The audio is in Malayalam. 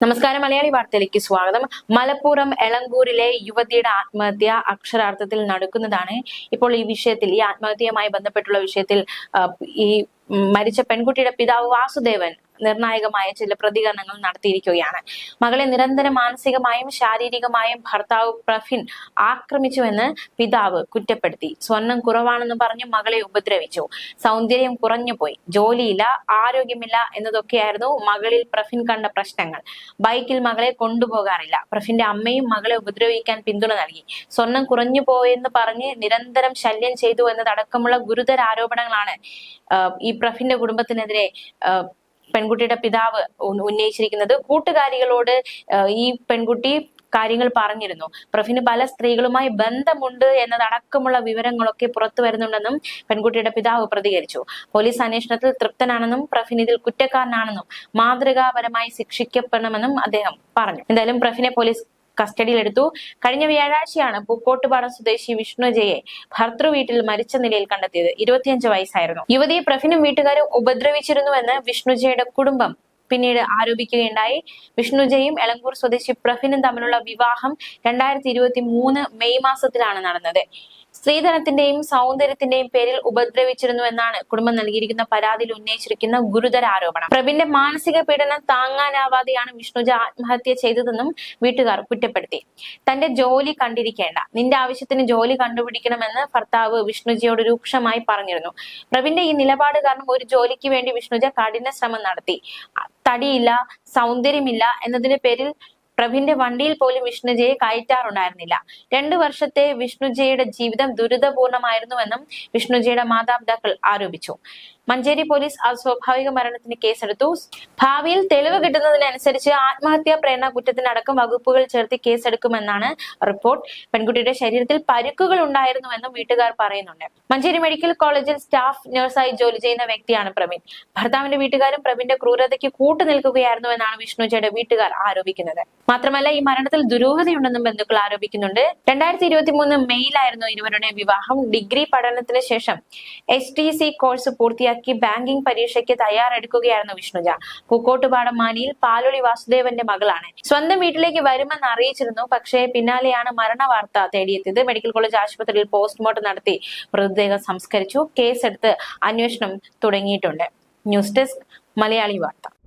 നമസ്കാരം. മലയാളി വാർത്തയിലേക്ക് സ്വാഗതം. മലപ്പുറം എളങ്കൂരിലെ യുവതിയുടെ ആത്മഹത്യ അക്ഷരാർത്ഥത്തിൽ നടക്കുന്നതാണ്. ഇപ്പോൾ ഈ വിഷയത്തിൽ ഈ ആത്മഹത്യയുമായി ബന്ധപ്പെട്ടുള്ള വിഷയത്തിൽ ഈ മരിച്ച പെൺകുട്ടിയുടെ പിതാവ് വാസുദേവൻ നിർണായകമായ ചില പ്രതികരണങ്ങൾ നടത്തിയിരിക്കുകയാണ്. മകളെ നിരന്തരം മാനസികമായും ശാരീരികമായും ഭർത്താവ് പ്രഫിൻ ആക്രമിച്ചുവെന്ന് പിതാവ് കുറ്റപ്പെടുത്തി. സ്വർണം കുറവാണെന്ന് പറഞ്ഞ് മകളെ ഉപദ്രവിച്ചു. സൗന്ദര്യം കുറഞ്ഞുപോയി. ജോലിയില്ല ആരോഗ്യമില്ല എന്നതൊക്കെയായിരുന്നു മകളിൽ പ്രഫിൻ കണ്ട പ്രശ്നങ്ങൾ. ബൈക്കിൽ മകളെ കൊണ്ടുപോകാറില്ല. പ്രഫിന്റെ അമ്മയും മകളെ ഉപദ്രവിക്കാൻ പിന്തുണ നൽകി. സ്വർണം കുറഞ്ഞു പോയെന്ന് പറഞ്ഞ് നിരന്തരം ശല്യം ചെയ്തു എന്നതടക്കമുള്ള ഗുരുതര ആരോപണങ്ങളാണ് ഈ പ്രഫിന്റെ കുടുംബത്തിനെതിരെ പെൺകുട്ടിയുടെ പിതാവ് ഉന്ന- ഉന്നയിച്ചിരിക്കുന്നത്. കൂട്ടുകാരികളോട് ഈ പെൺകുട്ടി കാര്യങ്ങൾ പറഞ്ഞിരുന്നു. പ്രഫിന് പല സ്ത്രീകളുമായി ബന്ധമുണ്ട് എന്നതടക്കമുള്ള വിവരങ്ങളൊക്കെ പുറത്തു വരുന്നുണ്ടെന്നും പെൺകുട്ടിയുടെ പിതാവ് പ്രതികരിച്ചു. പോലീസ് അന്വേഷണത്തിൽ തൃപ്തനാണെന്നും പ്രഫിൻ ഇതിൽ കുറ്റക്കാരനാണെന്നും മാതൃകാപരമായി ശിക്ഷിക്കപ്പെടണമെന്നും അദ്ദേഹം പറഞ്ഞു. എന്തായാലും പ്രഫിനെ പോലീസ് കസ്റ്റഡിയിലെടുത്തു. കഴിഞ്ഞ വ്യാഴാഴ്ചയാണ് പൂക്കോട്ടുപാടം സ്വദേശി വിഷ്ണുജയെ ഭർത്തൃ വീട്ടിൽ മരിച്ച നിലയിൽ കണ്ടെത്തിയത്. ഇരുപത്തിയഞ്ച് വയസ്സായിരുന്നു. യുവതിയെ പ്രഫിനും വീട്ടുകാരും ഉപദ്രവിച്ചിരുന്നുവെന്ന് വിഷ്ണുജയുടെ കുടുംബം പിന്നീട് ആരോപിക്കുകയുണ്ടായി. വിഷ്ണുജയും എളങ്കൂർ സ്വദേശി പ്രഫിനും തമ്മിലുള്ള വിവാഹം രണ്ടായിരത്തി മെയ് മാസത്തിലാണ് നടന്നത്. സ്ത്രീധനത്തിന്റെയും സൗന്ദര്യത്തിന്റെയും പേരിൽ ഉപദ്രവിച്ചിരുന്നു എന്നാണ് കുടുംബം നൽകിയിരിക്കുന്ന പരാതിയിൽ ഉന്നയിച്ചിരിക്കുന്ന ഗുരുതര ആരോപണം. പ്രബിന്റെ മാനസിക പീഡനം താങ്ങാനാവാതെയാണ് വിഷ്ണുജ ആത്മഹത്യ ചെയ്തതെന്നും വീട്ടുകാർ കുറ്റപ്പെടുത്തി. തന്റെ ജോലി കണ്ടിരിക്കേണ്ട. നിന്റെ ആവശ്യത്തിന് ജോലി കണ്ടുപിടിക്കണമെന്ന് ഭർത്താവ് വിഷ്ണുജിയോട് രൂക്ഷമായി പറഞ്ഞിരുന്നു. പ്രബിന്റെ ഈ നിലപാട് കാരണം ഒരു ജോലിക്ക് വേണ്ടി വിഷ്ണുജ കഠിന ശ്രമം നടത്തി. തടിയില്ല സൗന്ദര്യമില്ല എന്നതിന്റെ പേരിൽ പ്രഭിന്റെ വണ്ടിയിൽ പോലും വിഷ്ണുജയെ കയറ്റാറുണ്ടായിരുന്നില്ല. രണ്ടു വർഷത്തെ വിഷ്ണുജയുടെ ജീവിതം ദുരിതപൂർണമായിരുന്നുവെന്നും വിഷ്ണുജയുടെ മാതാപിതാക്കൾ ആരോപിച്ചു. മഞ്ചേരി പോലീസ് അസ്വാഭാവിക മരണത്തിന് കേസെടുത്തു. ഭാവിയിൽ തെളിവ് കിട്ടുന്നതിനനുസരിച്ച് ആത്മഹത്യാ പ്രേരണ കുറ്റത്തിനടക്കം വകുപ്പുകൾ ചേർത്ത് കേസെടുക്കുമെന്നാണ് റിപ്പോർട്ട്. പെൺകുട്ടിയുടെ ശരീരത്തിൽ പരുക്കുകൾ ഉണ്ടായിരുന്നുവെന്നും വീട്ടുകാർ പറയുന്നുണ്ട്. മഞ്ചേരി മെഡിക്കൽ കോളേജിൽ സ്റ്റാഫ് നഴ്സായി ജോലി ചെയ്യുന്ന വ്യക്തിയാണ് പ്രവീൺ. ഭർത്താവിന്റെ വീട്ടുകാരും പ്രവീന്റെ ക്രൂരതയ്ക്ക് കൂട്ടുനിൽക്കുകയായിരുന്നുവെന്നാണ് വിഷ്ണുജയുടെ വീട്ടുകാർ ആരോപിക്കുന്നത്. മാത്രമല്ല ഈ മരണത്തിൽ ദുരൂഹതയുണ്ടെന്നും ബന്ധുക്കൾ ആരോപിക്കുന്നുണ്ട്. രണ്ടായിരത്തി ഇരുപത്തി മൂന്ന് മെയ്യിലായിരുന്നു ഇരുവരുടെ വിവാഹം. ഡിഗ്രി പഠനത്തിന് ശേഷം എസ് ടി സി കോഴ്സ് പൂർത്തിയാക്കി ബാങ്കിംഗ് പരീക്ഷയ്ക്ക് തയ്യാറെടുക്കുകയായിരുന്നു വിഷ്ണുജ. പൂക്കോട്ടുപാടം മാനിയിൽ പാലൊളി വാസുദേവന്റെ മകളാണ്. സ്വന്തം വീട്ടിലേക്ക് വരുമെന്ന് അറിയിച്ചിരുന്നു. പക്ഷേ പിന്നാലെയാണ് മരണ വാർത്ത തേടിയെത്തിയത്. മെഡിക്കൽ കോളേജ് ആശുപത്രിയിൽ പോസ്റ്റ്മോർട്ടം നടത്തി മൃതദേഹം സംസ്കരിച്ചു. കേസെടുത്ത് അന്വേഷണം തുടങ്ങിയിട്ടുണ്ട്. ന്യൂസ് ഡെസ്ക് മലയാളി വാർത്ത.